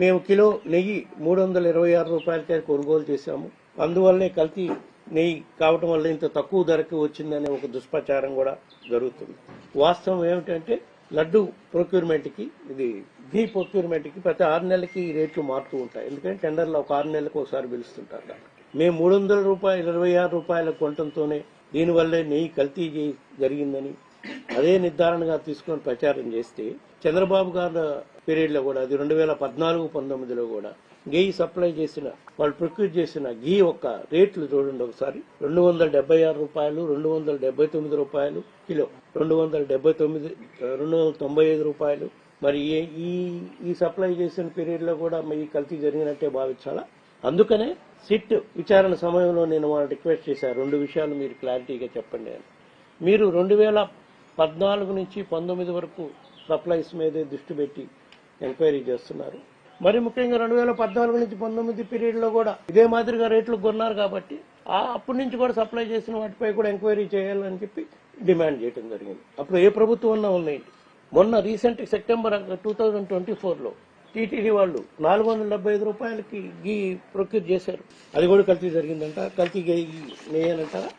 మేము కిలో నెయ్యి మూడు వందల ఇరవై ఆరు రూపాయలకే కొనుగోలు చేశాము. అందువల్లనే కల్తీ నెయ్యి కావటం వల్ల ఇంత తక్కువ ధరకి వచ్చిందనే ఒక దుష్ప్రచారం కూడా జరుగుతుంది. వాస్తవం ఏమిటంటే లడ్డు ప్రొక్యూర్మెంట్కి ఇది ఘీ ప్రొక్యూర్మెంట్కి ప్రతి ఆరు నెలలకి ఈ రేట్లు మారుతూ ఉంటాయి. ఎందుకంటే టెండర్లో ఒక ఆరు నెలలకు ఒకసారి పిలుస్తుంటారు కాబట్టి. మేము మూడు వందల రూపాయలు ఇరవై ఆరు రూపాయల కొనటంతోనే దీనివల్లే నెయ్యి కల్తీ జరిగిందని అదే నిర్ధారణగా తీసుకొని ప్రచారం చేస్తే చంద్రబాబు గారి పీరియడ్లో కూడా అది రెండు వేల పద్నాలుగు పంతొమ్మిదిలో కూడా గీ సప్లై చేసిన వాళ్ళు ప్రొక్యూర్ చేసిన గీ యొక్క రేట్లు చూడండి ఒకసారి. రెండు వందల డెబ్బై ఆరు రూపాయలు రెండు వందల డెబ్బై తొమ్మిది రూపాయలు కిలో రెండు వందల డెబ్బై తొమ్మిది రెండు వందల తొంభై ఐదు రూపాయలు. మరి ఈ- ఈ ఈ సప్లై చేసిన పీరియడ్లో కూడా మీ కల్తీ జరిగినట్టే భావించాలా? అందుకనే సిట్ విచారణ సమయంలో నేను వాళ్ళని రిక్వెస్ట్ చేశాను రెండు విషయాలు మీరు క్లారిటీగా చెప్పండి అని. మీరు రెండు వేల పద్నాలుగు నుంచి పంతొమ్మిది వరకు సప్లైస్ మీదే దృష్టి పెట్టి ఎంక్వైరీ చేస్తున్నారు. మరి ముఖ్యంగా రెండు వేల పద్నాలుగు నుంచి పంతొమ్మిది పీరియడ్లో కూడా ఇదే మాదిరిగా రేట్లు కొన్నారు కాబట్టి ఆ అప్పటి నుంచి కూడా సప్లై చేసిన వాటిపై కూడా ఎంక్వైరీ చేయాలని చెప్పి డిమాండ్ చేయడం జరిగింది. అప్పుడు ఏ ప్రభుత్వం అన్నా ఉన్నాయండి. మొన్న recent September two thousand twenty ఫోర్లో టీటీడీ వాళ్ళు నాలుగు వందల డెబ్బై ఐదు రూపాయలకి గీ ప్రొక్యూర్ చేశారు. అది కూడా కల్తీ జరిగిందంట. కల్తీ నెయ్యనంటారా